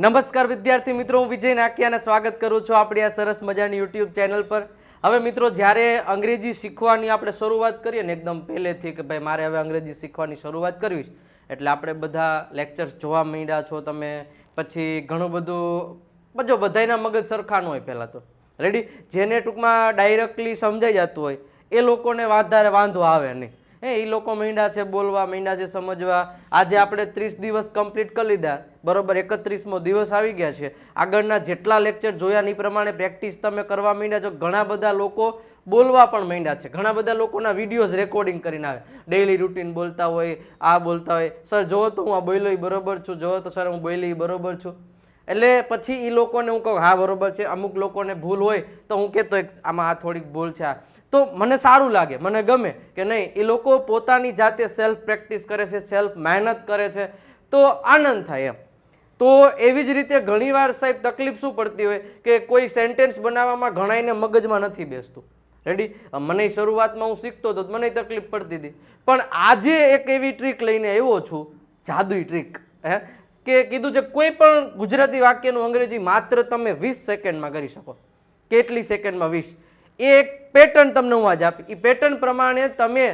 નમસ્કાર વિદ્યાર્થી મિત્રો, હું વિજય નાકિયાને સ્વાગત કરું છું આપણી આ સરસ મજાની યુટ્યુબ ચેનલ પર. હવે મિત્રો, જ્યારે અંગ્રેજી શીખવાની આપણે શરૂઆત કરીએ ને, એકદમ પહેલેથી કે ભાઈ મારે હવે અંગ્રેજી શીખવાની શરૂઆત કરવી છે, એટલે આપણે બધા લેક્ચર્સ જોવા માંડ્યા છો તમે. પછી ઘણું બધું બધો બધાયના મગજ સરખા ન હોય પહેલાં તો. રેડી જેને ટૂંકમાં ડાયરેક્ટલી સમજાઈ જતું હોય, એ લોકોને વધારે વાંધો આવે નહીં. હે એ લોકો માંડ્યા છે, બોલવા માંડ્યા છે, સમજવા. આજે આપણે ત્રીસ દિવસ કમ્પ્લીટ કરી લીધા. બરોબર, એકત્રીસમો દિવસ આવી ગયા છે. આગળના જેટલા લેક્ચર જોયા એ પ્રમાણે પ્રેક્ટિસ તમે કરવા માંડ્યા છો. ઘણા બધા લોકો બોલવા પણ માંડ્યા છે. ઘણા બધા લોકોના વિડીયોઝ રેકોર્ડિંગ કરીને આવે. ડેઈલી રૂટીન બોલતા હોય, આ બોલતા હોય. સર જોવો તો હું આ બોલ્યો બરાબર છું. જોવો તો સર હું બોલી બરોબર છું. એટલે પછી એ લોકોને હું કહું, હા, બરોબર છે. અમુક લોકોને ભૂલ હોય તો હું કહેતો આમાં આ થોડીક ભૂલ છે, આ. તો મને સારું લાગે, મને ગમે કે નહીં, એ લોકો પોતાની જાતે સેલ્ફ પ્રેક્ટિસ કરે છે સેલ્ફ મહેનત કરે છે, તો આનંદ થાય એમ. તો એવી જ રીતે ઘણીવાર સાહેબ તકલીફ શું પડતી હોય કે કોઈ સેન્ટેન્સ બનાવવામાં ઘણાઈને મગજમાં નથી બેસતું. રેડી મને શરૂઆતમાં હું શીખતો હતો મને તકલીફ પડતી હતી. પણ આજે એક એવી ટ્રીક લઈને આવ્યો છું, જાદુઈ ટ્રીક હે? કે કીધું છે કોઈ પણ ગુજરાતી વાક્યનું અંગ્રેજી માત્ર તમે વીસ સેકન્ડમાં કરી શકો. કેટલી સેકન્ડમાં વીસ? એ એક પેટર્ન તમને હું આજ આપી. એ પેટર્ન પ્રમાણે તમે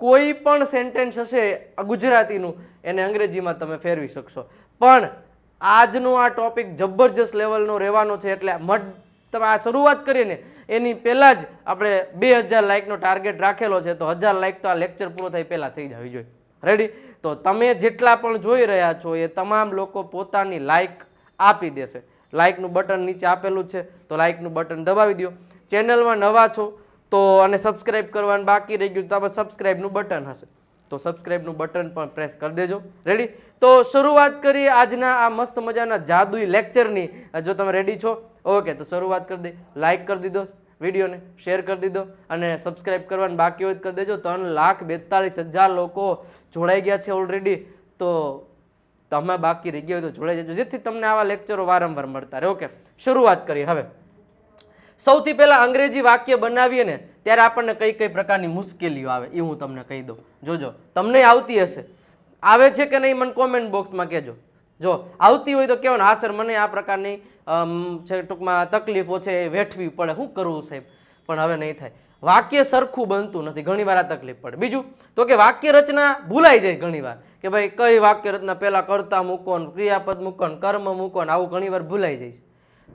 કોઈ પણ સેન્ટેન્સ હશે ગુજરાતીનું, એને અંગ્રેજીમાં તમે ફેરવી શકશો. પણ આજનો આ ટોપિક જબરજસ્ત લેવલનો રહેવાનો છે એટલે મડ તમે આ શરૂઆત કરીને એની પહેલાં જ આપણે બે હજાર લાઇકનો ટાર્ગેટ રાખેલો છે, તો હજાર લાઇક તો આ લેક્ચર પૂરો થાય પહેલાં થઈ જવી જોઈએ. રેડી તો તમે જેટલા પણ જોઈ રહ્યા છો, એ તમામ લોકો પોતાની લાઇક આપી દેશે. લાઇકનું બટન નીચે આપેલું છે, તો લાઇકનું બટન દબાવી દો ચેનલમાં નવા છો, તો અને સબસ્ક્રાઇબ કરવાનું બાકી રહી ગયું, તો આપણે સબસ્ક્રાઇબનું બટન હશે. તો સબસ્ક્રાઇબનું બટન પણ પ્રેસ કરી દેજો. રેડી તો શરૂઆત કરીએ આજના આ મસ્ત મજાના જાદુઈ લેક્ચરની જો તમે રેડી છો, ઓકે, તો શરૂઆત કરી દે. લાઇક કરી દીધો, વિડીયોને શેર કરી દીધો અને સબસ્ક્રાઇબ કરવાનું બાકી હોય કરી દેજો. ત્રણ લાખ બેતાલીસ હજાર લોકો જોડાઈ ગયા છે ઓલરેડી તો તમે બાકી રહી ગયા હોય તો જોડાઈ જજો. જેથી તમને આવા લેક્ચરો વારંવાર મળતા રહે. ઓકે, શરૂઆત કરીએ હવે. સૌથી પહેલાં અંગ્રેજી વાક્ય બનાવીએ ને, ત્યારે આપણને કઈ કઈ પ્રકારની મુશ્કેલીઓ આવે એ હું તમને કહી દઉં. જોજો, તમને આવતી હશે. આવે છે કે નહીં, મને કોમેન્ટ બોક્સમાં કહેજો. જો, આવતી હોય તો કહેવાનું, હા સર મને આ પ્રકારની છે, ટૂંકમાં તકલીફો છે, એ વેઠવી પડે. શું કરવું સાહેબ? પણ હવે નહીં થાય. વાક્ય સરખું બનતું નથી ઘણીવાર આ તકલીફ પડે. બીજું, તો કે વાક્ય રચના ભૂલાઈ જાય ઘણીવાર કે ભાઈ, કઈ વાક્ય રચના પહેલાં કરતા મૂકો ક્રિયાપદ મૂકો કર્મ મૂકો આવું ઘણીવાર ભૂલાઈ જાય છે.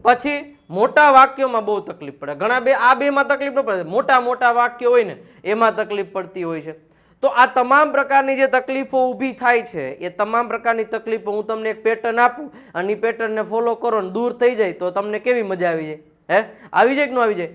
પછી મોટા વાક્યોમાં બહુ તકલીફ પડે. ઘણા બે, આ બેમાં તકલીફ ન પડે. મોટા મોટા વાક્યો હોય ને, એમાં તકલીફ પડતી હોય છે. તો આ તમામ પ્રકારની જે તકલીફો ઊભી થાય છે, એ તમામ પ્રકારની તકલીફો હું તમને એક પેટર્ન આપું અને એ પેટર્નને ફોલો કરો ને દૂર થઈ જાય તો તમને કેવી મજા આવી જાય? હે? આવી જાય કે ન આવી જાય?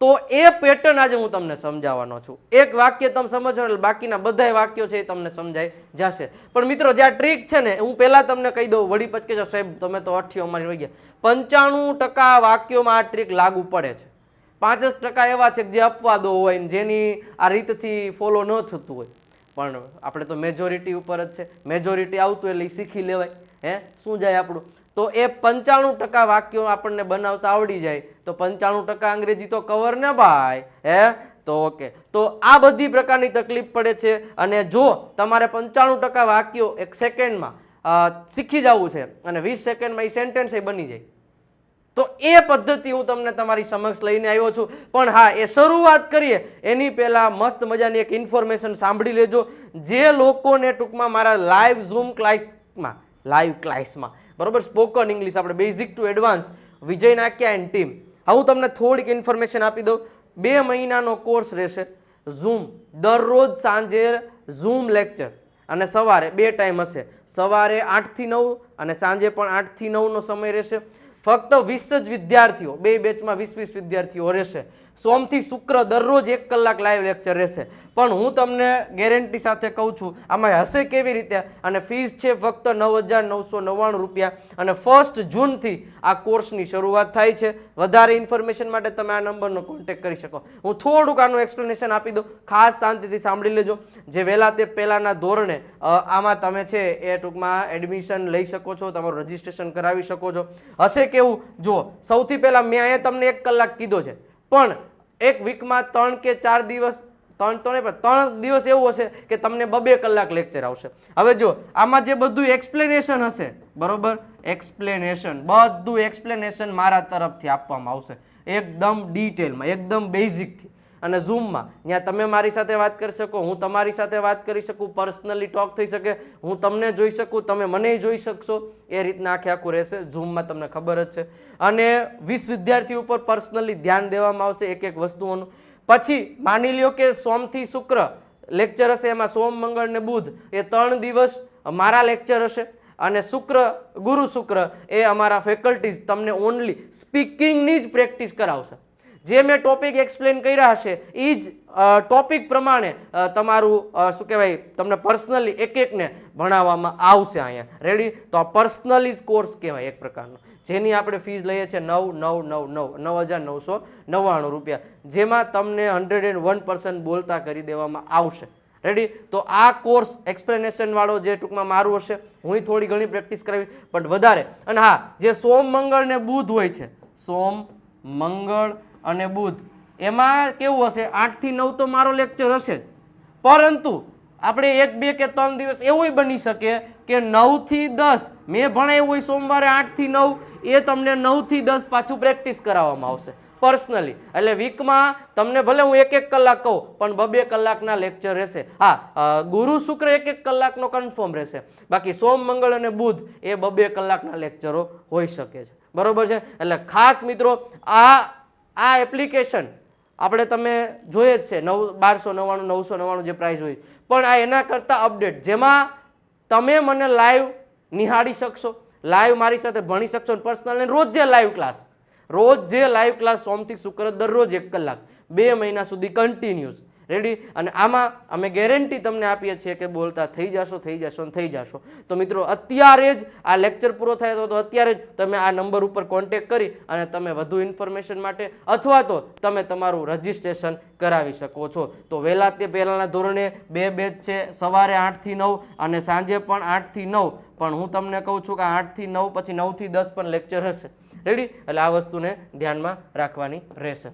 તો એ પેટર્ન આજે હું તમને સમજાવવાનો છું. એક વાક્ય તમે સમજો એટલે બાકીના બધા વાક્યો છે એ તમને સમજાઈ જશે. પણ મિત્રો, જે આ ટ્રીક છે ને, હું પહેલાં તમને કહી દઉં. વળી પચકે સાહેબ, તમે તો અઠ્યો અમારી વહી ગયા. પંચાણું ટકા વાક્યોમાં આ ટ્રીક લાગુ પડે છે. પાંચ જ ટકા એવા છે કે જે અપવાદો હોય ને જેની આ રીતથી ફોલો ન થતું હોય. પણ આપણે તો મેજોરિટી ઉપર જ છે. મેજોરિટી આવતું એટલે ઈ શીખી લેવાય. હે? શું જાય આપણું? તો એ પંચાણું ટકા વાક્યો આપણને બનાવતા આવડી જાય. તો પંચાણું ટકા અંગ્રેજી તો કવર ને ભાઈ હે? તો ઓકે તો આ બધી પ્રકારની તકલીફ પડે છે. અને જો તમારે પંચાણું ટકા વાક્યો એક સેકન્ડમાં શીખી જવું છે અને વીસ સેકન્ડમાં એ સેન્ટેન્સ એ બની જાય. તો એ પદ્ધતિ હું તમને તમારી સમક્ષ લઈને આવ્યો છું. પણ હા, એ શરૂઆત કરીએ. એની પહેલાં મસ્ત મજાની એક ઇન્ફોર્મેશન સાંભળી લેજો. જે લોકોને ટૂંકમાં મારા લાઈવ ઝૂમ ક્લાસમાં લાઈવ ક્લાસમાં બરોબર? સ્પોકન ઇંગ્લિશ આપણે basic to advance Vijay Nakya and team હા, હું તમને થોડીક ઇન્ફોર્મેશન આપી દઉં. બે મહિનાનો કોર્સ રહેશે. ઝૂમ દરરોજ સાંજે ઝૂમ લેક્ચર અને સવારે બે ટાઈમ હશે. સવારે આઠથી નવ અને સાંજે પણ આઠથી નવનો સમય રહેશે. ફક્ત વીસ જ વિદ્યાર્થીઓ, બે બેચમાં વીસ વીસ વિદ્યાર્થીઓ રહેશે. સોમથી શુક્ર દરરોજ એક કલાક લાઈવ લેક્ચર રહેશે. પણ હું તમને ગેરંટી સાથે કહું છું, આમાં હશે કેવી રીતે? અને ફીસ છે ફક્ત નવ હજાર નવસો નવ્વાણું રૂપિયા. અને ફર્સ્ટ જૂનથી આ કોર્સની શરૂઆત થાય છે. વધારે ઇન્ફોર્મેશન માટે તમે આ નંબરનો કોન્ટેક્ટ કરી શકો. હું થોડુંક આનું એક્સપ્લેનેશન આપી દઉં. ખાસ શાંતિથી સાંભળી લેજો. જે વહેલા તે પહેલાંના ધોરણે આમાં તમે છે એ ટૂંકમાં એડમિશન લઈ શકો છો, તમારું રજિસ્ટ્રેશન કરાવી શકો છો. હશે કેવું? જુઓ, સૌથી પહેલાં મેં અહીંયા તમને એક કલાક કીધો છે. પણ એક વીકમાં ત્રણ કે ચાર દિવસ, ત્રણ તો નહીં પણ ત્રણ દિવસ એવું હશે કે તમને બબે કલાક લેક્ચર આવશે. હવે જો, આમાં જે બધું એક્સપ્લેનેશન હશે, બરોબર? એક્સપ્લેનેશન બધું એક્સપ્લેનેશન મારા તરફથી આપવામાં આવશે. એકદમ ડિટેલમાં એકદમ બેઝિકથી અને ઝૂમમાં ત્યાં તમે મારી સાથે વાત કરી શકો, હું તમારી સાથે વાત કરી શકું પર્સનલી ટોક થઈ શકે, હું તમને જોઈ શકું, તમે મને જોઈ શકશો. એ રીતના આખે આખું રહેશે. ઝૂમમાં તમને ખબર જ છે. અને વીસ વિદ્યાર્થીઓ ઉપર પર્સનલી ધ્યાન દેવામાં આવશે એક એક વસ્તુઓનું. પછી માની લ્યો કે સોમથી શુક્ર લેક્ચર હશે એમાં સોમ, મંગળ ને બુધ. એ ત્રણ દિવસ મારા લેક્ચર હશે. અને શુક્ર, ગુરુ શુક્ર એ અમારા ફેકલ્ટીઝ તમને ઓનલી સ્પીકિંગની જ પ્રેક્ટિસ કરાવશે. જે મેં ટોપિક એક્સપ્લેન કર્યા હશે એ જ ટોપિક પ્રમાણે તમારું શું કહેવાય, તમને પર્સનલી એક એકને ભણાવવામાં આવશે અહીંયા. રેડી તો આ પર્સનલી જ કોર્સ કહેવાય એક પ્રકારનો. જેની આપણે ફીસ લઈએ છીએ નવ નવ નવ નવ નવ હજાર નવસો નવ્વાણું રૂપિયા. જેમાં તમને હંડ્રેડ એન્ડ વન પર્સન્ટ બોલતા કરી દેવામાં આવશે. રેડી તો આ કોર્સ એક્સપ્લેનેશનવાળો જે ટૂંકમાં મારું હશે, હું થોડી ઘણી પ્રેક્ટિસ કરાવી, પણ વધારે. અને હા, જે સોમ, મંગળ ને બુધ હોય છે, સોમ, મંગળ અને બુધ. એમાં કેવું હશે? આઠથી નવ તો મારો લેક્ચર હશે જ. પરંતુ આપણે એક, બે કે ત્રણ દિવસ એવું બની શકે કે નવથી દસ, મેં ભણાવ્યું હોય સોમવારે આઠથી નવ, એ તમને નવથી દસ પાછું પ્રેક્ટિસ કરાવવામાં આવશે. પર્સનલી એટલે વીકમાં તમને ભલે હું એક એક કલાક કહું, પણ બબે કલાકના લેક્ચર રહેશે. હા ગુરુ, શુક્ર એક એક કલાકનો કન્ફર્મ રહેશે. બાકી સોમ, મંગળ અને બુધ એ બબે કલાકના લેક્ચરો હોઈ શકે છે. બરોબર છે? એટલે ખાસ મિત્રો, આ આ એપ્લિકેશન આપણે તમે જોઈએ જ છે, નવ, બારસો નવ્વાણું, નવસો નવ્વાણું જે પ્રાઇસ હોય. પણ આ એના કરતાં અપડેટ જેમાં તમે મને લાઈવ નિહાળી શકશો લાઈવ મારી સાથે ભણી શકશો પર્સનલ અને રોજ જે લાઈવ ક્લાસ રોજ જે લાઈવ ક્લાસ સોમથી શુક્ર દરરોજ એક કલાક, બે મહિના સુધી કન્ટિન્યુઅસ રેડી અને આમાં અમે ગેરંટી તમને આપીએ છીએ કે બોલતા થઈ જશો થઈ જશો અને થઈ જશો. તો મિત્રો, અત્યારે જ આ લેક્ચર પૂરો થાય તો અત્યારે જ તમે આ નંબર ઉપર કોન્ટેક કરી અને તમે વધુ ઇન્ફોર્મેશન માટે અથવા તો તમે તમારું રજિસ્ટ્રેશન કરાવી શકો છો. તો વહેલા તે પહેલાંના ધોરણે બે બેચ છે, સવારે આઠથી નવ અને સાંજે પણ આઠથી નવ. પણ હું તમને કહું છું કે આઠથી નવ, પછી નવથી દસ પણ લેક્ચર હશે. રેડી એટલે આ વસ્તુને ધ્યાનમાં રાખવાની રહેશે.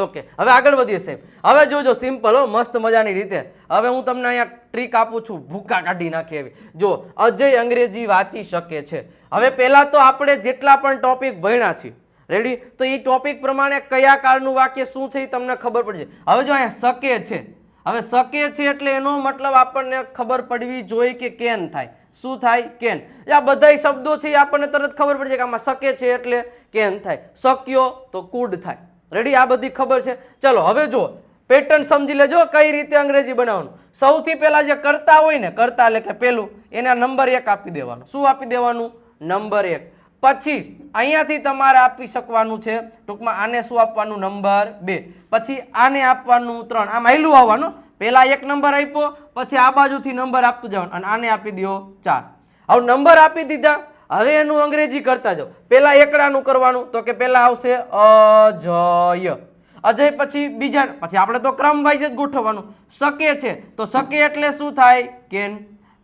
ઓકે હવે આગળ વધીએ સાહેબ. હવે જોજો સિમ્પલ હો, મસ્ત મજાની રીતે. હવે હું તમને અહીંયા ટ્રીક આપું છું, ભૂકા કાઢી નાખે એવી. જો, અજય અંગ્રેજી વાંચી શકે છે. હવે પહેલાં તો આપણે જેટલા પણ ટોપિક ભણ્યા છીએ રેડી તો એ ટોપિક પ્રમાણે કયા કાળનું વાક્ય શું છે એ તમને ખબર પડશે હવે જો અહીંયા શકે છે. હવે શકે છે એટલે એનો મતલબ આપણને ખબર પડવી જોઈએ કે કેન થાય. શું થાય? કેન. આ બધા શબ્દો છે એ આપણને તરત ખબર પડશે કે આમાં શકે છે એટલે કેન થાય. શક્યો તો કુડ થાય. રેડી? આ બધી ખબર છે. ચલો, હવે જો પેટર્ન સમજી લેજો કઈ રીતે અંગ્રેજી બનાવવાનું. સૌથી પહેલાં જે કરતા હોય ને, કરતા એટલે કે પેલું, એના નંબર એક આપી દેવાનું. શું આપી દેવાનું? નંબર એક. પછી અહીંયાથી તમારે આપી શકવાનું છે, ટૂંકમાં આને શું આપવાનું? નંબર બે. પછી આને આપવાનું ત્રણ. આમ આયલું આવવાનું પહેલાં એક નંબર આપ્યો, પછી આ બાજુથી નંબર આપતું જવાનું અને આને આપી દો ચાર. હવે નંબર આપી દીધા. હવે એનું અંગ્રેજી કરતા જાઓ. પહેલાં એકડાનું કરવાનું, તો કે પહેલાં આવશે અજય. અજય પછી બીજા, પછી આપણે તો ક્રમ વાઇઝ જ ગોઠવવાનું. શકે છે. તો શકે એટલે શું થાય? કેન.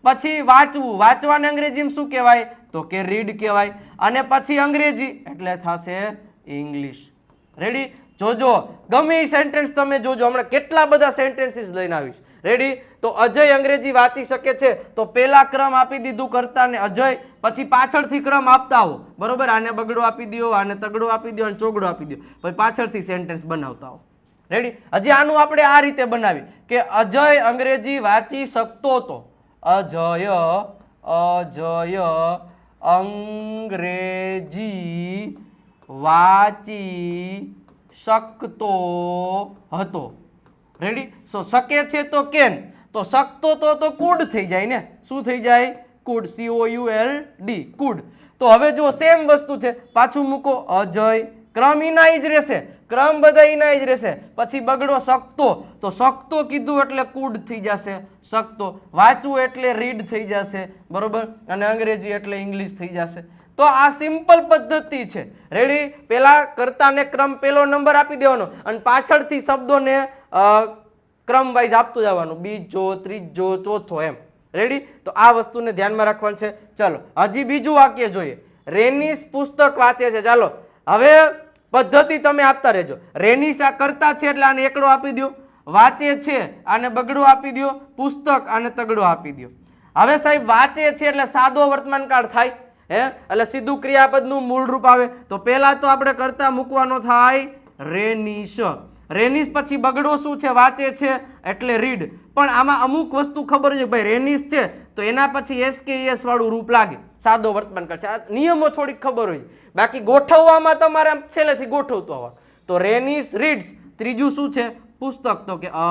પછી વાંચવું. વાંચવાને અંગ્રેજીમાં શું કહેવાય? તો કે રીડ કહેવાય. અને પછી અંગ્રેજી, એટલે થશે ઇંગ્લિશ રેડી જોજો. ગમે એ સેન્ટેન્સ તમે જોજો. હમણાં કેટલા બધા સેન્ટેન્સીસ લઈને આવીશ. રેડી તો અજય અંગ્રેજી વાંચી શકે છે. તો પેલા ક્રમ આપી દીધું કરતા ને અજય, પછી પાછળથી ક્રમ આપતા હો બરોબર? આને બગડો આપી દો આને તગડો આપી દો અને ચોગડો આપી દો પછી પાછળથી સેન્ટેન્સ બનાવતા હો રેડી હજી આનું આપણે આ રીતે બનાવી કે અજય અંગ્રેજી વાંચી શકતો તો. અજય અજય અંગ્રેજી વાંચી શકતો હતો. રેડી સો શકે છે તો કેન. તો શકતો તો તો કુડ થઈ જાય ને. શું થઈ જાય? Could. C O U L D could. તો હવે જો સેમ વસ્તુ છે. પાછું મૂકો. અજય. ક્રમ ઇના જ રહેશે. ક્રમ બધા ઇના જ રહેશે. પછી બગડો શકતો. તો શકતો કીધું એટલે કુડ થઈ જશે. શકતો. વાંચવું એટલે રીડ થઈ જશે. બરોબર? અને અંગ્રેજી એટલે ઇંગ્લિશ થઈ જશે. તો આ સિમ્પલ પદ્ધતિ છે. રેડી પેલા કરતાને ક્રમ પેલો નંબર આપી દેવાનો અને પાછળથી શબ્દોને ક્રમ વાઇઝ આપતું જવાનું. બીજો, ત્રીજો, ચોથો એમ. રેડી તો આ વસ્તુને ધ્યાનમાં રાખવાનું છે. ચાલો, હજી બીજું વાક્ય જોઈએ. રેનીસ પુસ્તક વાંચે છે. ચાલો, હવે પદ્ધતિ તમે આપતા રહેજો. રેનીસ આ કરતા છે એટલે આને એકડો આપી દો વાંચે છે, આને બગડો આપી દો પુસ્તક આને તગડો આપી દો હવે સાહેબ, વાંચે છે એટલે સાદો વર્તમાન કાળ થાય. હે? એટલે સીધું ક્રિયાપદનું મૂળ રૂપ આવે. તો પહેલાં તો આપણે કરતા મૂકવાનો થાય રેનીશ. રેનીશ પછી બગડો શું છે? વાંચે છે. એટલે રીડ. પણ આમાં અમુક વસ્તુ ખબર છે ભાઈ રેનીશ છે. તો એના પછી એસ કે એસ વાળું રૂપ લાગે. સાદો વર્તમાન કરશે આ નિયમો થોડીક ખબર હોય બાકી ગોઠવવામાં તમારે છેલ્લેથી ગોઠવતો હોય તો રેનિશ રીડ્સ. ત્રીજું શું છે? પુસ્તક. તો કે અ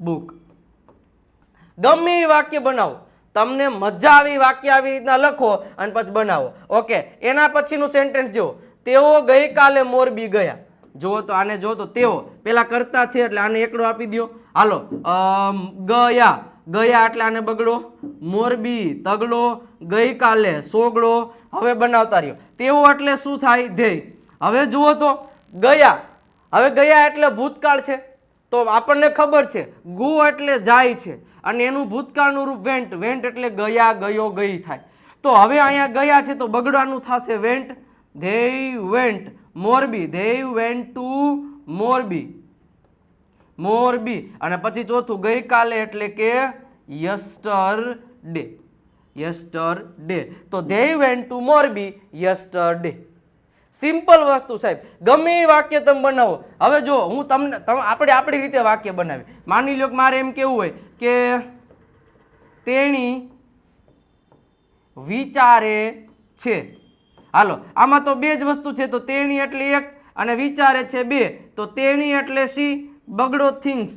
બુક. ગમે એ વાક્ય બનાવો. તમને મજા આવી, વાક્ય આવી રીતના લખો અને પછી બનાવો. ઓકે, એના પછીનું સેન્ટેન્સ જુઓ. તેઓ ગઈકાલે મોરબી ગયા. જુઓ તો આને જો તો તેઓ પેલા કરતા છે એટલે આને એકડો આપી દો હાલો ગયા. ગયા એટલે આને બગડો. મોરબી, તગડો, ગઈકાલે સોગડો. હવે બનાવતા રહ્યો. તેઓ એટલે શું થાય? ધ્યેય. હવે જુઓ તો, ગયા. હવે ગયા એટલે ભૂતકાળ છે. તો આપણને ખબર છે, ગુ એટલે જાય છે. અને એનું ભૂતકાળનું રૂપ વેન્ટ. વેન્ટ એટલે ગયા, ગયો, ગઈ થાય. તો હવે અહીંયા ગયા છે તો બગડવાનું થશે went. They went. Morbi. They went to Morbi. Morbi. અને પછી ચોથું, ગઈકાલે એટલે કે યસ્ટર ડે યસ્ટર ડે તો they went to Morbi yesterday simple વસ્તુ સાહેબ. ગમે એ વાક્ય તમે બનાવો. હવે જો હું તમને, તમે આપણે આપણી રીતે વાક્ય બનાવી માની લો કે મારે એમ કેવું હોય કે તેણી વિચારે છે. હાલો, આમાં તો બે જ વસ્તુ છે, તો તેણી એટલે એક અને વિચારે છે બે. તો તેણી એટલે સી બગડો થિંગ્સ.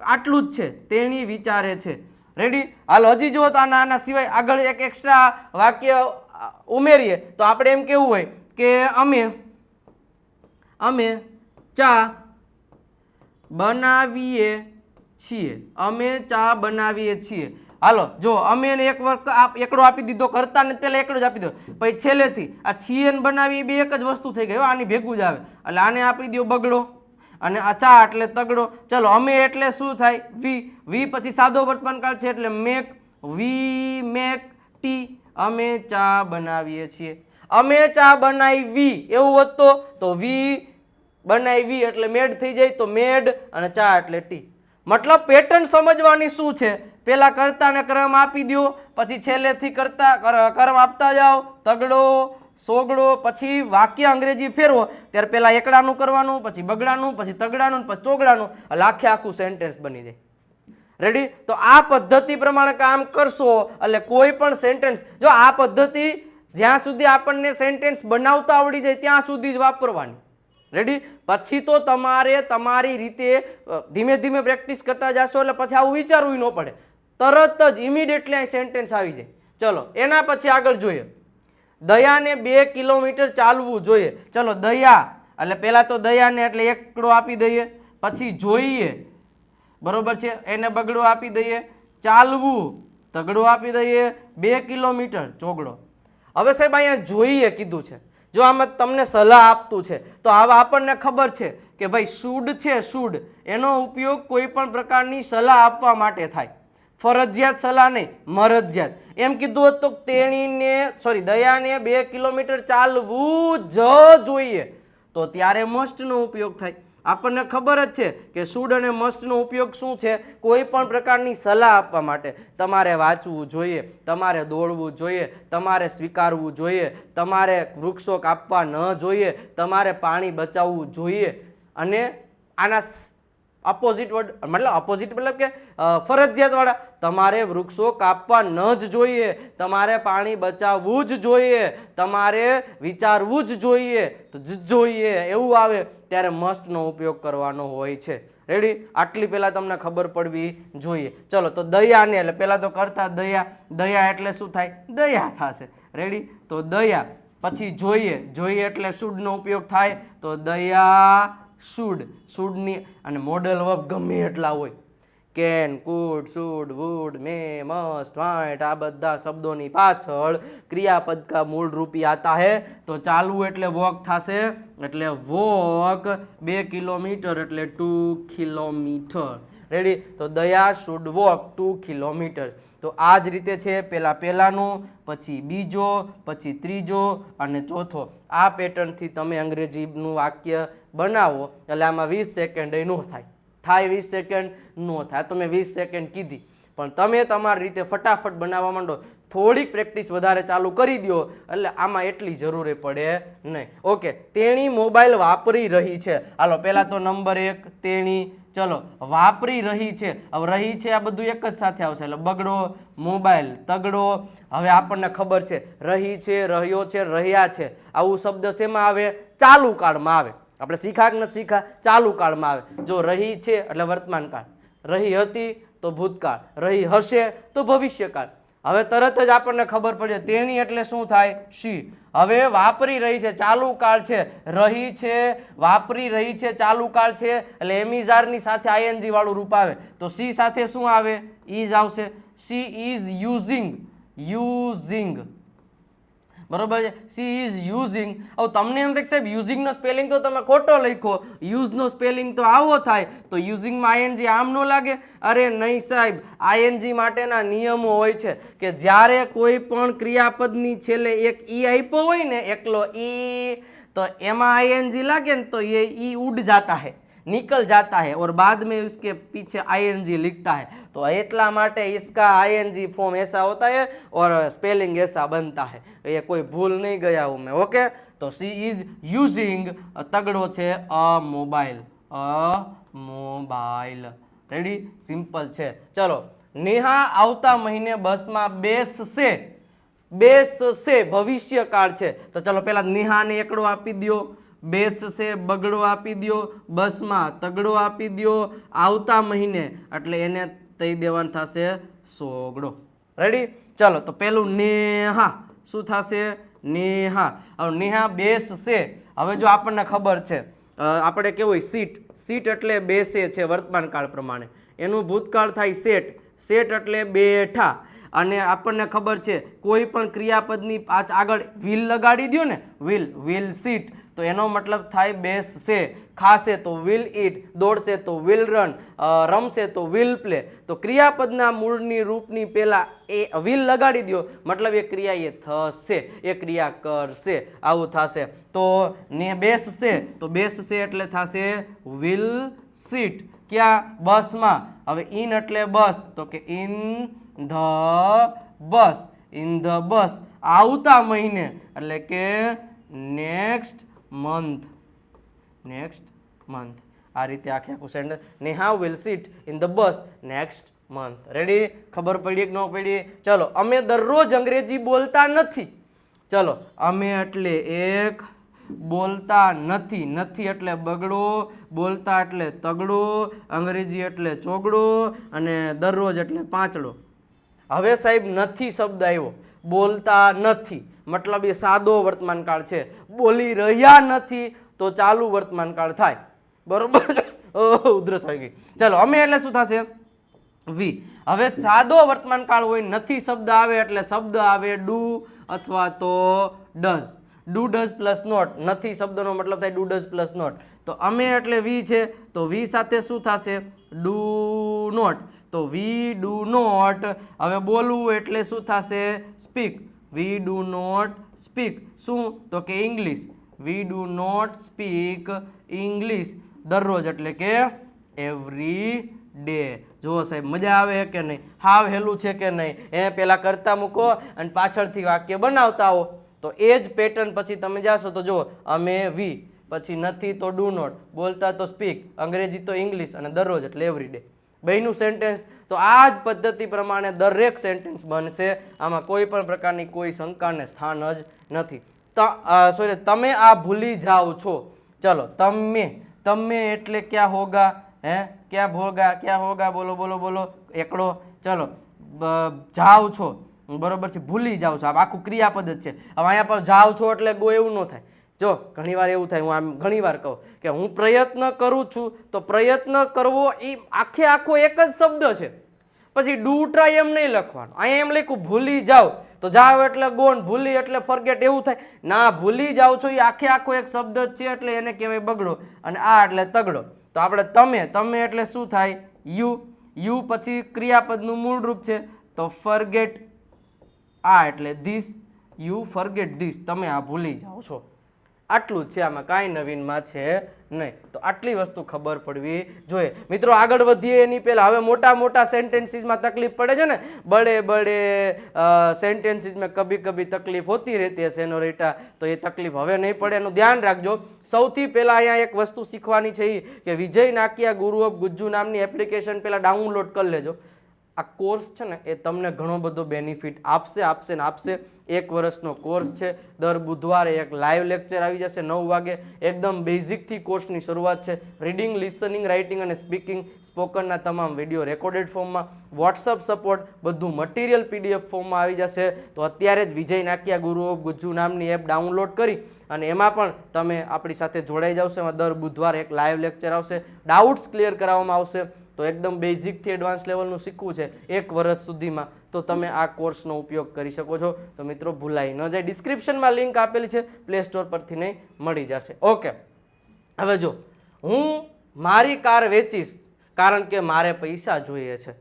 આટલું જ છે, તેણી વિચારે છે. રેડી હાલો, હજી જુઓ તો આના આના સિવાય આગળ એક એક્સ્ટ્રા વાક્ય ઉમેરીએ. તો આપણે એમ કેવું હોય કે અમે અમે ચા બનાવીએ છીએ. અમે ચા બનાવીએ છીએ. હાલો, જો, અમે એને એક વર્ક આપ એકડો આપી દીધો, કરતા ને પહેલાં એકડો જ આપી દો પછી છેલ્લેથી આ છીએ ને બનાવી, એ બે એક જ વસ્તુ થઈ ગઈ. આની ભેગું જ આવે. એટલે આને આપી દો બગડો અને આ ચા એટલે તગડો. ચલો, અમે એટલે શું થાય? વી વી પછી સાદો વર્તમાનકાળ છે એટલે મેક, વી, મેક, ટી. અમે ચા બનાવીએ છીએ. અમે ચા બનાવી એવું હોત તો વી બનાવી એટલે મેડ થઈ જાય તો મેડ અને ચા એટલે ટી. મતલબ પેટર્ન સમજવાની શું છે? પહેલાં કરતાને ક્રમ આપી દો પછી છેલ્લેથી કરતા કર- કર્મ આપતા જાઓ, તગડો, સોગડો, પછી વાક્ય અંગ્રેજી ફેરવો, ત્યારે પહેલાં એકડાનું કરવાનું, પછી બગડાનું, પછી તગડાનું, પછી ચોગડાનું, એટલે આખે આખું સેન્ટેન્સ બની જાય. રેડી તો આ પદ્ધતિ પ્રમાણે કામ કરશો, એટલે કોઈ પણ સેન્ટેન્સ જો આ પદ્ધતિ જ્યાં સુધી આપણને સેન્ટેન્સ બનાવતા આવડી જાય, ત્યાં સુધી જ વાપરવાની. રેડી પછી તો તમારે તમારી રીતે ધીમે ધીમે પ્રેક્ટિસ કરતા જશો એટલે પછી આવું વિચારવું ન પડે. તરત જ ઇમિડિયેટલી અહીં સેન્ટેન્સ આવી જાય. ચલો, એના પછી આગળ જોઈએ. દયાને બે કિલોમીટર ચાલવું જોઈએ. ચલો, દયા. એટલે પહેલાં તો દયાને એટલે એકડો આપી દઈએ. પછી જોઈએ. બરોબર છે? એને બગડો આપી દઈએ. ચાલવું. તગડો આપી દઈએ. બે કિલોમીટર ચોગડો. હવે સાહેબ અહીંયા જોઈએ કીધું છે. જો આમાં તમને સલાહ આપતું છે, તો આવા આપણને ખબર છે કે ભાઈ શુડ છે શુડ, એનો ઉપયોગ કોઈ પણ પ્રકારની સલાહ આપવા માટે થાય. ફરજિયાત સલાહ નહીં, મરજિયાત. એમ કીધું હોત તો તેણીને સોરી દયાને બે કિલોમીટર ચાલવું જ જોઈએ. તો ત્યારે મસ્ટનો ઉપયોગ થાય. આપણને ખબર જ છે કે શુડ અને મસ્ટનો ઉપયોગ શું છે? કોઈ પણ પ્રકારની સલાહ આપવા માટે તમારે વાંચવું જોઈએ, તમારે દોડવું જોઈએ, તમારે સ્વીકારવું જોઈએ, તમારે વૃક્ષો કાપવા ન જોઈએ, તમારે પાણી બચાવવું જોઈએ અને આના અપોઝિટ વર્ડ મતલબ અપોઝિટ મતલબ કે ફરજિયાતવાળા. તમારે વૃક્ષો કાપવા ન જ જોઈએ, તમારે પાણી બચાવવું જ જોઈએ, તમારે વિચારવું જ જોઈએ, તો જ જોઈએ, એવું આવે. ત્યારે મસ્ટનો ઉપયોગ કરવાનો હોય છે. રેડી આટલી પહેલાં તમને ખબર પડવી જોઈએ. ચલો, તો દયાને, એટલે પહેલાં તો કરતા દયા. દયા એટલે શું થાય? દયા થશે. રેડી તો દયા. પછી જોઈએ. જોઈએ એટલે શુડનો ઉપયોગ થાય. તો દયા શુડ. શુડની અને મોડલ વર્બ ગમે એટલા હોય. Can, could, should, would, may, must might આ બધા શબ્દોની પાછળ ક્રિયાપદ કા મૂળ રૂપી આતા હે. તો ચાલવું એટલે વોક થશે. એટલે વોક બે કિલોમીટર એટલે ટુ કિલોમીટર. રેડી તો દયા શુડ વોક ટુ કિલોમીટર. તો આ જ રીતે છે પહેલાં પહેલાંનું પછી બીજો, પછી ત્રીજો અને ચોથો. આ પેટર્નથી તમે અંગ્રેજીનું વાક્ય બનાવો, એટલે આમાં વીસ સેકન્ડ ન થાય. થાય વીસ સેકન્ડ ન થાય. તો મેં વીસ સેકન્ડ કીધી. પણ તમે તમારી રીતે ફટાફટ બનાવવા માંડો. થોડીક પ્રેક્ટિસ વધારે ચાલુ કરી દો એટલે આમાં એટલી જરૂરી પડે નહીં. ઓકે, તેણી મોબાઈલ વાપરી રહી છે. હાલો, પહેલાં તો નંબર એક, તેણી. ચલો, વાપરી રહી છે. હવે રહી છે આ બધું એક જ સાથે આવશે. એટલે બગડો, મોબાઈલ તગડો. હવે આપણને ખબર છે, રહી છે, રહ્યો છે, રહ્યા છે. આવું શબ્દ શેમાં આવે? ચાલુ કાળમાં આવે. આપણે શીખા કે નથી શીખા, ચાલુ કાળમાં આવે. જો રહી છે એટલે વર્તમાન કાળ. રહી હતી તો ભૂતકાળ. રહી હશે તો ભવિષ્યકાળ. હવે તરત જ આપણને ખબર પડે તેણી એટલે શું થાય? શી. હવે વાપરી રહી છે, ચાલુ કાળ છે. રહી છે, વાપરી રહી છે, ચાલુ કાળ છે. એટલે એમિઝારની સાથે આઈએનજી વાળું રૂપ આવે. તો સી સાથે શું આવે? ઇઝ આવશે. She is using. યુઝિંગ. બરોબર છે? સી ઇઝ યુઝિંગ હવે તમને એમ થાય સાહેબ યુઝિંગનો સ્પેલિંગ તો તમે ખોટો લખો યુઝનો સ્પેલિંગ તો આવો થાય. તો યુઝિંગમાં આઈએનજી આમ ન લાગે? અરે નહીં સાહેબ આઈએનજી માટેના નિયમો હોય છે કે જ્યારે કોઈ પણ ક્રિયાપદની છેલ્લે એક ઈ આપ્યો હોય ને, એકલો ઈ તો એમાં આઈએનજી લાગે ને તો એ ઈ ઉડ જાતા હે. निकल जाता है और बाद में उसके पीछे आईएनजी लिखता है तो એટલા માટે इसका आईएनजी फॉर्म ऐसा होता है और स्पेलिंग ऐसा बनता है ये कोई भूल नहीं गया हूँ मैं ओके तो सी इज યુઝિંગ તગડો છે a mobile a mobile ready simple છે ચલો નેહા આવતા મહિને બસમાં બેસશે બેસશે ભવિષ્યકાળ છે તો ચલો પહેલા નેહાને એકડો આપી દ્યો બેસશે બગડો આપી દ્યો, બસમાં તગડો આપી દ્યો, આવતા મહિને. એટલે એને તઈ દેવાનું થશે સોગડો. રેડી ચલો, તો પેલું નેહા. શું થશે? નેહા. હવે નેહા બેસ છે. હવે જો આપણને ખબર છે આપણે કેવું હોય, સીટ. સીટ એટલે બેસે છે વર્તમાન કાળ પ્રમાણે. એનું ભૂતકાળ થાય સેટ સેટ એટલે બેઠા. અને આપણને ખબર છે, કોઈ પણ ક્રિયાપદની પાછ આગળ વ્હીલ લગાડી દો ને વ્હીલ વ્હીલ સીટ. તો એનો મતલબ થાય બેસશે ખાશે તો વિલ ઇટ દોડશે તો વિલ રન રમશે તો વિલ પ્લે તો ક્રિયાપદના મૂળની રૂપની પહેલાં એ વિલ લગાડી દો મતલબ એ ક્રિયા એ થશે, એ ક્રિયા કરશે. આવું થશે. તો ને બેસશે તો બેસશે એટલે થશે વિલ સીટ ક્યાં? બસમાં. હવે ઇન એટલે બસ. તો કે in the bus in the bus આવતા મહિને. એટલે કે નેક્સ્ટ મંથ નેક્સ્ટ મંથ આ રીતે આખે આખું sentence Neha will sit in the bus next month ready ખબર પડી કે ન પડી? ચલો, અમે દરરોજ અંગ્રેજી બોલતા નથી. ચલો, અમે એટલે એક બોલતા નથી. નથી એટલે બગડો, બોલતા એટલે તગડો, અંગ્રેજી એટલે ચોગડો, અને દરરોજ એટલે પાંચડો. હવે સાહેબ, નથી શબ્દ આવ્યો. બોલતા નથી. મતલબ એ સાદો વર્તમાનકાળ છે. બોલી રહ્યા નથી તો ચાલુ વર્તમાનકાળ થાય. બરોબર? ઉધરસ આવી ગઈ. ચલો, અમે એટલે શું થશે? વી હવે સાદો વર્તમાનકાળ હોય નથી શબ્દ આવે એટલે શબ્દ આવે ડુ અથવા તો does. Do, does plus not. નથી શબ્દનો મતલબ થાય ડુ, ડઝ પ્લસ નોટ. તો અમે એટલે વી છે. તો વી સાથે શું થશે? Do not. તો વી ડુ નોટ. હવે બોલવું એટલે શું થશે? Speak. We do not speak શું? તો કે English we do not speak English દરરોજ એટલે કે એવરી ડે જુઓ સાહેબ, મજા આવે કે નહીં? હાવ હેલું છે કે નહીં? એ પહેલાં કરતા મૂકો અને પાછળથી વાક્ય બનાવતા આવો. તો એ જ પેટર્ન પછી તમે જાશો તો જુઓ, અમે વી પછી નથી તો ડુ નોટ બોલતા તો સ્પીક અંગ્રેજી તો ઇંગ્લિશ અને દરરોજ એટલે એવરી ડે બેયનું સેન્ટેન્સ તો આ જ પદ્ધતિ પ્રમાણે દરેક સેન્ટેન્સ બનશે. આમાં કોઈ પણ પ્રકારની કોઈ શંકાને સ્થાન જ નથી. સોરી તમે આ ભૂલી જાઓ છો. ચલો, તમે તમે એટલે ક્યાં હોગા? હે? ક્યાં ભોગા? ક્યાં હોગા? બોલો બોલો બોલો, એકડો. ચલો જાઓ છો. બરોબર છે, ભૂલી જાઓ છો. આખું ક્રિયાપદ જ છે. હવે અહીંયા પર જાઓ છો એટલે ગો એવું ન થાય. જો, ઘણીવાર એવું થાય, હું આમ ઘણીવાર કહું કે હું પ્રયત્ન કરું છું, તો પ્રયત્ન કરવો એ આખે આખો એક જ શબ્દ છે. પછી ડુ ટ્રાય એમ નહીં લખવાનું. અહીંયા એમ લખ્યું, ભૂલી જાઓ. તો જાઓ એટલે ગોન, ભૂલી એટલે ફરગેટ એવું થાય. ના, ભૂલી જાઓ છો એ આખે આખો એક શબ્દ જ છે એટલે એને કહેવાય બગડો અને આ એટલે તગડો. તો આપણે તમે તમે એટલે શું થાય? યુ યુ પછી ક્રિયાપદનું મૂળરૂપ છે. તો ફરગેટ આ એટલે ધીસ યુ ફરગેટ ધીસ તમે આ ભૂલી જાઓ છો. આટલું જ છે, આમાં કાંઈ નવીનમાં છે નહીં. તો આટલી વસ્તુ ખબર પડવી જોઈએ. મિત્રો, આગળ વધીએ એની પહેલાં. હવે મોટા મોટા સેન્ટેન્સીસમાં તકલીફ પડે છે ને? બડે બડે સેન્ટેન્સીસમાં કભી કભી તકલીફ હોતી રહેતી હશે એનો રેટા. તો એ તકલીફ હવે નહીં પડે. એનું ધ્યાન રાખજો. સૌથી પહેલાં અહીંયા એક વસ્તુ શીખવાની છે એ કે વિજય નાકિયા ગુરુ ઓફ ગુજ્જુ નામની એપ્લિકેશન પહેલાં ડાઉનલોડ કરી લેજો. આ કોર્સ છે ને, એ તમને ઘણો બધો બેનિફિટ આપશે આપશે ને આપશે. એક વર્ષનો કોર્સ છે. દર બુધવારે એક લાઈવ લેક્ચર આવી જશે નવ વાગે. એકદમ બેઝિકથી કોર્સની શરૂઆત છે. રીડિંગ લિસનિંગ રાઇટિંગ અને સ્પીકિંગ સ્પોકનના તમામ વીડિયો રેકોર્ડેડ ફોર્મમાં વોટ્સઅપ સપોર્ટ બધું મટીરિયલ પીડીએફ ફોર્મમાં આવી જશે. તો અત્યારે જ વિજય નાક્યા ગુરુ ગુજ્જુ નામની એપ ડાઉનલોડ કરી અને એમાં પણ તમે આપણી સાથે જોડાઈ જાવશો. એમાં દર બુધવારે એક લાઈવ લેક્ચર આવશે. ડાઉટ્સ ક્લિયર કરાવવામાં આવશે. તો એકદમ બેઝિકથી એડવાન્સ લેવલનું શીખવું છે એક વર્ષ સુધીમાં, તો તમે આ કોર્સનો ઉપયોગ કરી શકો છો. તો મિત્રો, ભૂલાઈ ન જાય. ડિસ્ક્રિપ્શનમાં લિંક આપેલી છે પ્લે સ્ટોર પરથી નહીં, મળી જશે. ઓકે હવે જો, હું મારી કાર વેચીશ, કારણ કે મારે પૈસા જોઈએ છે.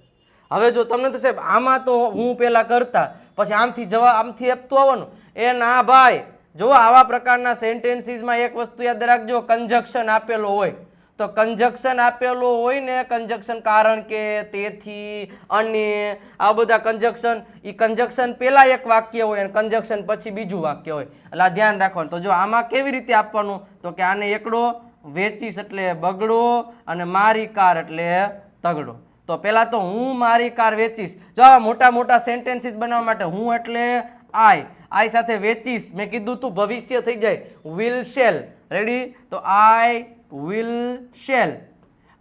હવે જો તમને તો સાહેબ, આમાં તો હું પહેલાં કરતા, પછી આમથી જવા, આમથી આપતું આવવાનું. એ ના ભાઈ, જો આવા પ્રકારના સેન્ટેન્સીસમાં એક વસ્તુ યાદ રાખજો કંજક્શન આપેલો હોય. તો કંજક્શન આપેલું હોય ને કંજક્શન કારણ કે, તેથી, અને, આ બધા કંજક્શન એ કંજક્શન પહેલાં એક વાક્ય હોય અને કંજક્શન પછી બીજું વાક્ય હોય. એટલે આ ધ્યાન રાખવાનું. તો જો આમાં કેવી રીતે આપવાનું? તો કે આને એકડો વેચીશ એટલે બગડો અને મારી કાર એટલે તગડો. તો પહેલાં તો હું મારી કાર વેચીશ. જો આવા મોટા મોટા સેન્ટેન્સીસ બનાવવા માટે હું એટલે આય આઈ સાથે વેચીશ. મેં કીધું તું ભવિષ્ય થઈ જાય. વિલ શેલ રેડી તો I will shall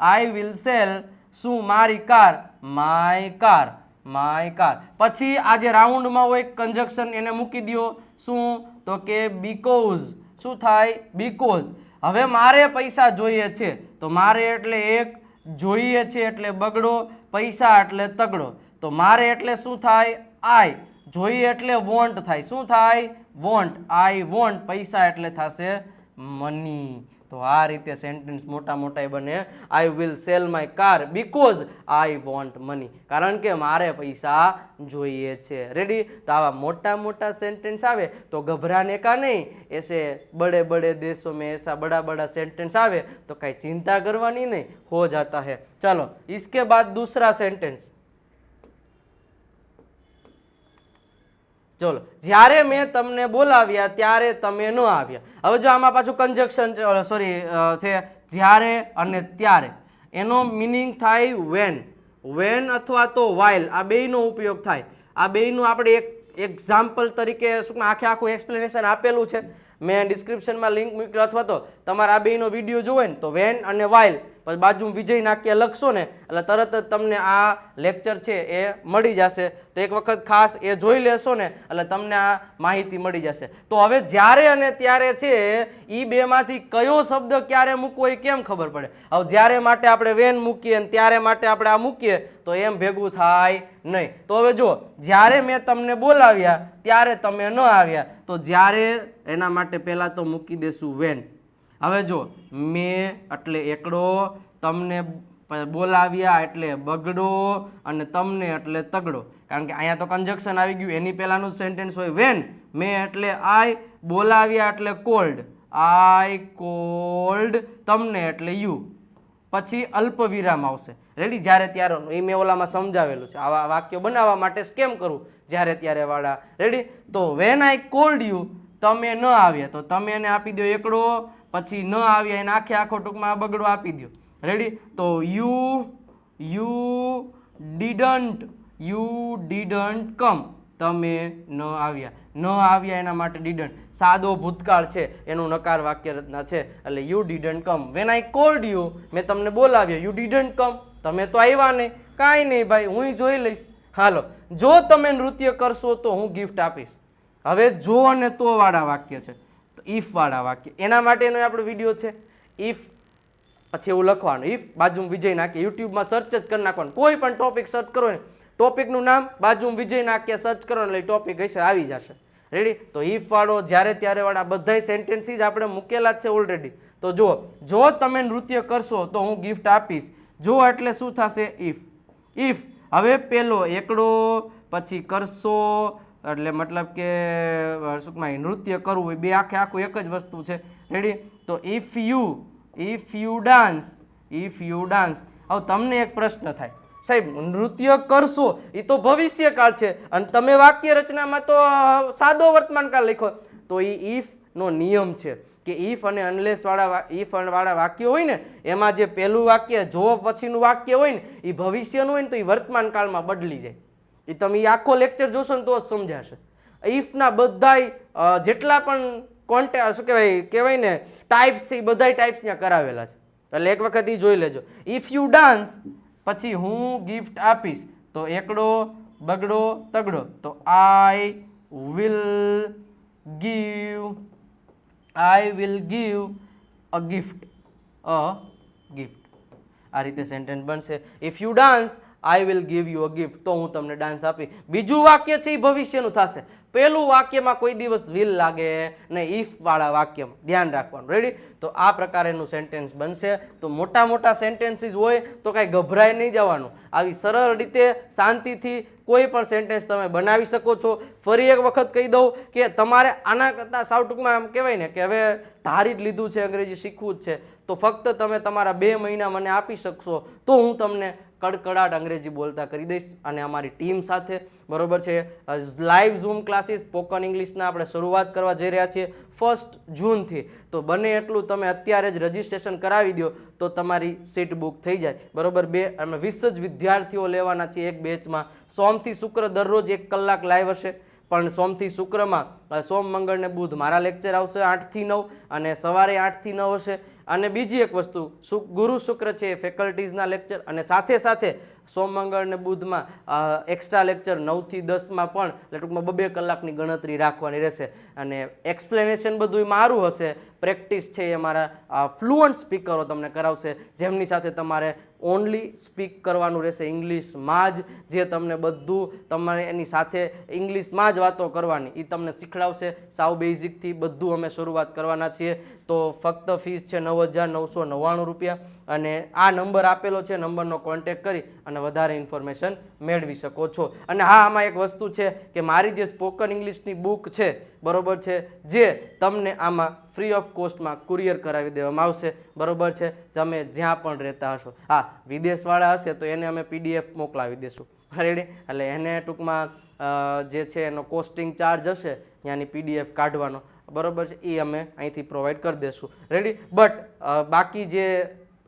I will sell શું? મારી car. My car my car પછી આ જે રાઉન્ડમાં હોય કન્જક્શન એને મૂકી દો શું? તો કે બીકોઝ શું થાય? બીકોઝ હવે મારે પૈસા જોઈએ છે. તો મારે એટલે એક જોઈએ છે એટલે બગડો, પૈસા એટલે તગડો. તો મારે એટલે શું થાય? આઈ જોઈએ એટલે વોન્ટ થાય. શું થાય? વોન્ટ આઈ વોન્ટ પૈસા એટલે થશે મની તો આ રીતે સેન્ટેન્સ મોટા મોટા બને. I will sell my car because I want money કારણ કે મારે પૈસા જોઈએ છે. રેડી તો આવા મોટા મોટા સેન્ટેન્સ આવે તો ગભરાને કા નહીં? એસે બડે બડે દેશો મેં એસા બડા બડા સેન્ટેન્સ આવે તો કાંઈ ચિંતા કરવાની નહીં. હો જાતા હે. ચલો ઇસકે બાદ દૂસરા સેન્ટેન્સ ચલો, જ્યારે મેં તમને બોલાવ્યા, ત્યારે તમે ન આવ્યા. હવે જો આમાં પાછું કંજક્શન સોરી છે જ્યારે અને ત્યારે. એનો મિનિંગ થાય વેન વેન અથવા તો વાઇલ આ બેયનો ઉપયોગ થાય. આ બેયનું આપણે એક એક્ઝામ્પલ તરીકે શું આખે આખું એક્સપ્લેનેશન આપેલું છે. મેં ડિસ્ક્રિપ્શનમાં લિંક મૂક્યો, અથવા તો તમારા આ બેયનો વીડિયો જોવે ને, તો વેન અને વાઇલ પછી બાજુ વિજય નાક્ય લખશો ને એટલે તરત જ તમને આ લેક્ચર છે એ મળી જશે. તો એક વખત ખાસ એ જોઈ લેશો ને એટલે તમને આ માહિતી મળી જશે. તો હવે જ્યારે અને ત્યારે છે, એ બેમાંથી કયો શબ્દ ક્યારે મૂકવો એ કેમ ખબર પડે? હવે જ્યારે માટે આપણે વેન મૂકીએ અને ત્યારે માટે આપણે આ મૂકીએ, તો એમ ભેગું થાય નહીં. તો હવે જો, જ્યારે મેં તમને બોલાવ્યા, ત્યારે તમે ન આવ્યા. તો જ્યારે, એના માટે પહેલાં તો મૂકી દેશું વેન. હવે જો, મેં એટલે એકડો, તમને બોલાવ્યા એટલે બગડો અને તમને એટલે તગડો. કારણ કે અહીંયા તો કન્જક્શન આવી ગયું, એની પહેલાંનું સેન્ટેન્સ હોય. વેન મેં એટલે આઈ બોલાવ્યા એટલે કોલ્ડ આઈ કોલ્ડ તમને એટલે યુ પછી અલ્પ વિરામ આવશે. રેડી જ્યારે ત્યારે એ મેં ઓલામાં સમજાવેલું છે. આવા વાક્યો બનાવવા માટે કેમ કરવું જ્યારે ત્યારે વાળા. રેડી તો વેન આઈ કોલ્ડ યુ તમે ન આવ્યા. તો તમે એને આપી દો એકડો પછી ન આવ્યા એને આખે આખો ટૂંકમાં બગડો આપી દો રેડી તો you you didn't you didn't come તમે ન આવ્યા. ન આવ્યા એના માટે ડીડન્ટ સાદો ભૂતકાળ છે. એનું નકાર વાક્ય રચના છે. એટલે you didn't come when I called you મેં તમને બોલાવ્યા. યુ ડીડન્ટ કમ તમે તો આવ્યા નહીં. કાંઈ નહીં ભાઈ હું જોઈ લઈશ. હાલો, જો તમે નૃત્ય કરશો તો હું ગિફ્ટ આપીશ. હવે જો અને તો વાળા વાક્ય છે. તો ઇફવાળા વાક્ય. એના માટેનો આપણો વીડિયો છે. ઇફ પછી એવું લખવાનું. ઇફ બાજુમાં વિજય નાખીએ. યુટ્યુબમાં સર્ચ જ કરી નાખવાનું. કોઈ પણ ટોપિક સર્ચ કરો ને ટોપિકનું નામ બાજુમાં વિજય નાખીએ સર્ચ કરો એટલે ટોપિક હશે, આવી જશે. રેડી તો ઇફવાળો જ્યારે ત્યારે વાળા બધાય સેન્ટેન્સીસ આપણે મૂકેલા જ છે ઓલરેડી તો જો જો તમે નૃત્ય કરશો તો હું ગિફ્ટ આપીશ. જો એટલે શું થશે? ઇફ ઇફ હવે પેલો એકડો, પછી કરશો એટલે મતલબ કે શું નૃત્ય કરવું હોય બે આખે આખું એક જ વસ્તુ છે. રેડી તો if you if you dance if you dance હવે તમને એક પ્રશ્ન થાય. સાહેબ, નૃત્ય કરશો એ તો ભવિષ્યકાળ છે. અને તમે વાક્ય રચનામાં તો સાદો વર્તમાનકાળ લખો તો એ ઇફનો નિયમ છે કે ઇફ અને અનલેસવાળા ઇફ વાળા વાક્યો હોય ને, એમાં જે પહેલું વાક્ય, જો પછીનું વાક્ય હોય ને, એ ભવિષ્યનું હોય ને, તો એ વર્તમાનકાળમાં બદલી જાય. એ તમે આખો લેક્ચર જોશો ને તો જ સમજાશે. ઇફના બધાય જેટલા પણ કોન્ટે શું કહેવાય કહેવાય ને ટાઈપ્સ છે એ બધાય ટાઈપ્સ ત્યાં કરાવેલા છે. એટલે એક વખત એ જોઈ લેજો. ઇફ યુ ડાન્સ પછી હું ગિફ્ટ આપીશ, તો એકડો, બગડો, તગડો. તો I will give I will give a gift a gift આ રીતે સેન્ટેન્સ બનશે. If you dance I will give you a gift તો હું તમને ડાન્સ આપી. બીજું વાક્ય છે એ ભવિષ્યનું થશે. પહેલું વાક્યમાં કોઈ દિવસ વિલ લાગે ને ઇફવાળા વાક્યમાં. ધ્યાન રાખવાનું. રેડી તો આ પ્રકારેનું સેન્ટેન્સ બનશે. તો મોટા મોટા સેન્ટેન્સીસ હોય તો કાંઈ ગભરાઈ નહીં જવાનું. આવી સરળ રીતે શાંતિથી કોઈ પણ સેન્ટેન્સ તમે બનાવી શકો છો. ફરી એક વખત કહી દઉં કે તમારે આના કરતાં સાવ ટૂંકમાં આમ કહેવાય ને કે હવે ધારી જ લીધું છે, અંગ્રેજી શીખવું જ છે. તો ફક્ત તમે તમારા બે મહિના મને આપી શકશો તો હું તમને કડકડાટ અંગ્રેજી બોલતા કરી દઈશ અને અમારી ટીમ સાથે, બરોબર છે લાઈવ ઝૂમ ક્લાસીસ સ્પોકન ઇંગ્લિશના આપણે શરૂઆત કરવા જઈ રહ્યા છીએ ફર્સ્ટ જૂનથી તો બને એટલું તમે અત્યારે જ રજિસ્ટ્રેશન કરાવી દો તો તમારી સીટ બુક થઈ જાય. બરોબર, બે, અમે વીસ જ વિદ્યાર્થીઓ લેવાના છીએ એક બેચમાં સોમથી શુક્ર દરરોજ એક કલાક લાઈવ હશે. પણ સોમથી શુક્રમાં સોમ, મંગળ ને બુધ. મારા લેક્ચર આવશે આઠથી નવ અને સવારે આઠથી નવ હશે. અને બીજી એક વસ્તુ ગુરુ શુક્ર છે ફેકલ્ટીઝના લેક્ચર અને સાથે સાથે સોમ, મંગળ ને બુધમાં એક્સ્ટ્રા લેક્ચર નવથી દસમાં પણ એટલે ટૂંકમાં બબે કલાકની ગણતરી રાખવાની રહેશે. અને એક્સપ્લેનેશન બધું મારું હશે. પ્રેક્ટિસ છે એ મારા ફ્લુઅન્ટ સ્પીકરો તમને કરાવશે. જેમની સાથે તમારે ઓનલી સ્પીક કરવાનું રહેશે ઇંગ્લિશમાં જ. જે તમને બધું તમારે એની સાથે ઇંગ્લિશમાં જ વાતો કરવાની એ તમને શીખડાવશે. સાવ બેઝિકથી બધું અમે શરૂઆત કરવાના છીએ. તો ફક્ત ફીસ છે નવ હજાર નવસો નવ્વાણું રૂપિયા. અને આ નંબર આપેલો છે, નંબરનો કોન્ટેક કરી અને વધારે ઇન્ફોર્મેશન મેળવી શકો છો. અને હા, આમાં એક વસ્તુ છે કે મારી જે સ્પોકન ઇંગ્લિશની બુક છે, બરોબર છે, જે તમને આમાં ફ્રી ઓફ કોસ્ટમાં કુરિયર કરાવી દેવામાં આવશે, બરોબર છે, તમે જ્યાં પણ રહેતા હશો. હા, વિદેશવાળા હશે તો એને અમે પીડીએફ મોકલાવી દેશું. રેડી એટલે એને ટૂંકમાં જે છે એનો કોસ્ટિંગ ચાર્જ હશે, ત્યાંની પીડીએફ કાઢવાનો. બરોબર છે, એ અમે અહીંથી પ્રોવાઈડ કરી દઈશું રેડી બટ બાકી જે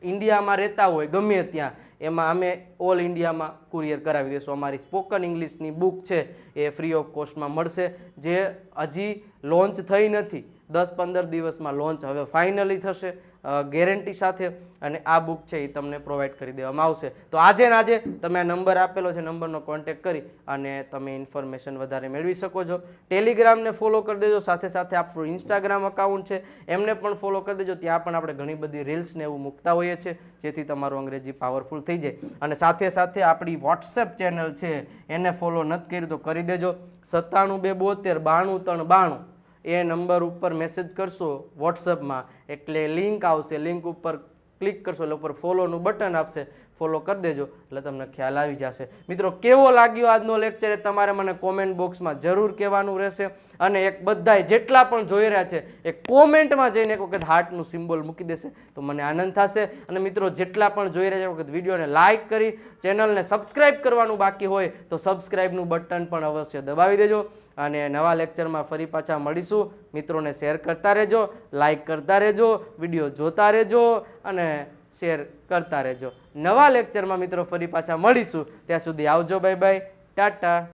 ઇન્ડિયામાં રહેતા હોય, ગમે ત્યાં, એમાં અમે ઓલ ઇન્ડિયામાં કુરિયર કરાવી દઈશું. અમારી સ્પોકન ઇંગ્લિશની બુક છે, એ ફ્રી ઓફ કોસ્ટમાં મળશે. જે હજી લોન્ચ થઈ નથી. દસ પંદર દિવસમાં લોન્ચ હવે ફાઇનલી થશે. ગેરંટી સાથે અને આ બુક છે એ તમને પ્રોવાઈડ કરી દેવામાં આવશે. તો આજે ને આજે તમે આ નંબર આપેલો છે નંબરનો કોન્ટેક કરી અને તમે ઇન્ફોર્મેશન વધારે મેળવી શકો છો. ટેલિગ્રામને ફોલો કરી દેજો, સાથે સાથે આપણું ઇન્સ્ટાગ્રામ અકાઉન્ટ છે, એમને પણ ફોલો કરી દેજો. ત્યાં પણ આપણે ઘણી બધી રીલ્સ ને એવું મૂકતા હોઈએ છીએ, જેથી તમારું અંગ્રેજી પાવરફુલ થઈ જાય. અને સાથે સાથે આપણી વોટ્સએપ ચેનલ છે, એને ફોલો નથી કરી તો કરી દેજો. સત્તાણું બે બોતેર, બાણું ત્રણ બાણું. એ નંબર ઉપર મેસેજ કરશો વોટ્સઅપમાં એટલે લિંક આવશે. લિંક ઉપર ક્લિક કરશો એટલે ઉપર ફોલોનું બટન આપશે. ફોલો કરી દેજો, એટલે તમને ખ્યાલ આવી જશે. મિત્રો, કેવો લાગ્યો આજનો લેક્ચર એ તમારે મને કોમેન્ટ બોક્સમાં જરૂર કહેવાનું રહેશે. અને એક બધાય જેટલા પણ જોઈ રહ્યા છે, એ કોમેન્ટમાં જઈને એક વખત હાર્ટનું સિમ્બોલ મૂકી દેશે, તો મને આનંદ થશે. અને મિત્રો, જેટલા પણ જોઈ રહ્યા છે વખત વિડીયોને લાઇક કરી ચેનલને સબસ્ક્રાઇબ કરવાનું બાકી હોય, તો સબસ્ક્રાઇબનું બટન પણ અવશ્ય દબાવી દેજો. અને નવા લેક્ચરમાં ફરી પાછા મળીશું. મિત્રોને શેર કરતા રહેજો લાઇક કરતા રહેજો, વીડિયો જોતા રહેજો, અને શેર કરતા રહેજો. નવા લેક્ચરમાં મિત્રો ફરી પાછા મળીશું. ત્યાં સુધી આવજો બાય બાય ટાટા.